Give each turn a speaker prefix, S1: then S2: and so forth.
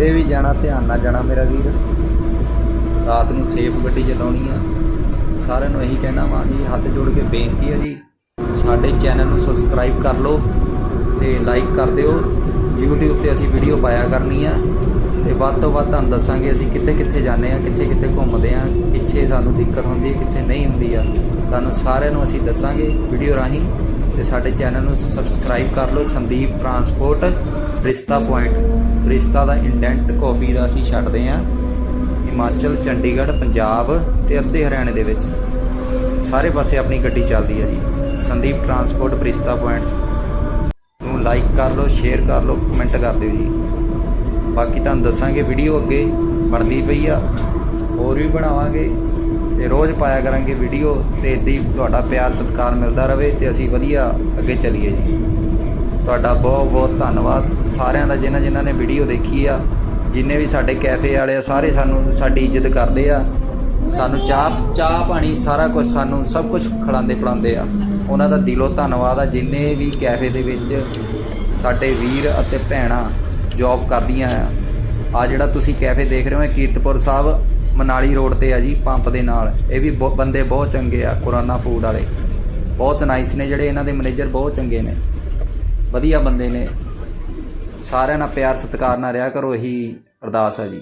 S1: ਕਿਤੇ ਵੀ ਜਾਣਾ, ਧਿਆਨ ਨਾਲ ਜਾਣਾ ਮੇਰਾ ਵੀਰ। ਰਾਤ ਨੂੰ ਸੇਫ ਗੱਡੀ ਚਲਾਉਣੀ ਆ। ਸਾਰਿਆਂ ਨੂੰ ਇਹੀ ਕਹਿਣਾ ਵਾ ਜੀ, ਹੱਥ ਜੋੜ ਕੇ ਬੇਨਤੀ ਹੈ ਜੀ, ਸਾਡੇ ਚੈਨਲ ਨੂੰ ਸਬਸਕ੍ਰਾਈਬ ਕਰ ਲਓ ਤੇ ਲਾਈਕ ਕਰ ਦਿਓ। YouTube ਤੇ ਅਸੀਂ ਵੀਡੀਓ ਪਾਇਆ ਕਰਨੀ ਆ ਤੇ ਵੱਧ ਤੋਂ ਵੱਧ ਤੁਹਾਨੂੰ ਦੱਸਾਂਗੇ ਅਸੀਂ ਕਿੱਥੇ ਕਿੱਥੇ ਜਾਂਦੇ ਆ, ਕਿੱਥੇ ਕਿੱਥੇ ਘੁੰਮਦੇ ਆ, ਕਿੱਥੇ ਸਾਨੂੰ ਦਿੱਕਤ ਹੁੰਦੀ ਹੈ ਕਿੱਥੇ ਨਹੀਂ ਹੁੰਦੀ ਆ। ਤੁਹਾਨੂੰ ਸਾਰਿਆਂ ਨੂੰ ਅਸੀਂ ਦੱਸਾਂਗੇ ਵੀਡੀਓ ਰਾਹੀਂ ਤੇ ਸਾਡੇ ਚੈਨਲ ਨੂੰ ਸਬਸਕ੍ਰਾਈਬ ਕਰ ਲਓ। ਸੰਦੀਪ ਟਰਾਂਸਪੋਰਟ ਰਿਸ਼ਤਾ ਪੁਆਇੰਟ ਰਿਸ਼ਤਾ ਦਾ ਇੰਡੈਂਟ ਕਾਫੀ ਦਾ ਅਸੀਂ ਛੱਡਦੇ ਆ ਹਿਮਾਚਲ, ਚੰਡੀਗੜ੍ਹ, ਪੰਜਾਬ ਤੇ ਅੱਧੇ ਹਰਿਆਣੇ ਦੇ ਵਿੱਚ। ਸਾਰੇ ਪਾਸੇ ਆਪਣੀ ਗੱਡੀ ਚੱਲਦੀ ਹੈ ਜੀ। ਸੰਦੀਪ ਟਰਾਂਸਪੋਰਟ, ਬ੍ਰਿਸਤਾ ਪੁਆਇੰਟ। ਨੂੰ ਲਾਈਕ ਕਰ ਲਓ ਸ਼ੇਅਰ ਕਰ ਲਓ ਕਮੈਂਟ ਕਰ ਦਿਓ ਜੀ। ਬਾਕੀ ਤੁਹਾਨੂੰ ਦੱਸਾਂਗੇ ਵੀਡੀਓ ਅੱਗੇ। ਬਣਦੀ ਪਈ ਆ। ਹੋਰ ਵੀ ਬਣਾਵਾਂਗੇ। ਤੇ ਰੋਜ਼ ਪਾਇਆ ਕਰਾਂਗੇ ਵੀਡੀਓ ਤੇ ਇੱਦਾਂ ਹੀ ਤੁਹਾਡਾ ਪਿਆਰ, ਸਤਿਕਾਰ ਮਿਲਦਾ ਰਹੇ ਤੇ ਅਸੀਂ ਵਧੀਆ ਅੱਗੇ ਚੱਲੀਏ ਜੀ। ਤੁਹਾਡਾ ਬਹੁਤ ਬਹੁਤ ਧੰਨਵਾਦ। ਸਾਰਿਆਂ ਦਾ ਜਿਨ੍ਹਾਂ ਜਿਨ੍ਹਾਂ ਨੇ ਵੀਡੀਓ ਦੇਖੀ ਆ, ਜਿੰਨੇ ਵੀ ਸਾਡੇ ਕੈਫੇ ਵਾਲੇ ਆ, ਸਾਰੇ ਸਾਨੂੰ ਸਾਡੀ ਇੱਜ਼ਤ ਕਰਦੇ ਆ। ਸਾਨੂੰ ਚਾਹ ਚਾਹ ਪਾਣੀ ਸਾਰਾ ਕੁਝ ਸਾਨੂੰ ਸਭ ਕੁਝ ਖਿਲਾਉਂਦੇ ਪੜਾਉਂਦੇ ਆ। ਉਹਨਾਂ ਦਾ ਦਿਲੋਂ ਧੰਨਵਾਦ ਆ, ਜਿੰਨੇ ਵੀ ਕੈਫੇ ਦੇ ਵਿੱਚ ਸਾਡੇ ਵੀਰ ਅਤੇ ਭੈਣਾਂ ਜੌਬ ਕਰਦੀਆਂ ਆ। ਆ ਜਿਹੜਾ ਤੁਸੀਂ ਕੈਫੇ ਦੇਖ ਰਹੇ ਹੋ, ਇਹ ਕੀਰਤਪੁਰ ਸਾਹਿਬ ਮਨਾਲੀ ਰੋਡ ਤੇ ਆ ਜੀ, ਪੰਪ ਦੇ ਨਾਲ। ਇਹ ਵੀ ਬਹੁ- ਬੰਦੇ ਬਹੁਤ ਚੰਗੇ ਆ, ਕੁਰਾਨਾ ਫੂਡ ਵਾਲੇ। ਬਹੁਤ ਨਾਈਸ ਨੇ ਜਿਹੜੇ ਇਹਨਾਂ ਦੇ ਮੈਨੇਜਰ ਬਹੁਤ ਚੰਗੇ ਨੇ। ਵਧੀਆ ਬੰਦੇ ਨੇ। ਸਾਰਿਆਂ ਨਾਲ ਪਿਆਰ ਸਤਿਕਾਰ ਨਾਲ ਰਿਹਾ ਕਰੋ ਇਹੀ ਅਰਦਾਸ ਹੈ ਜੀ।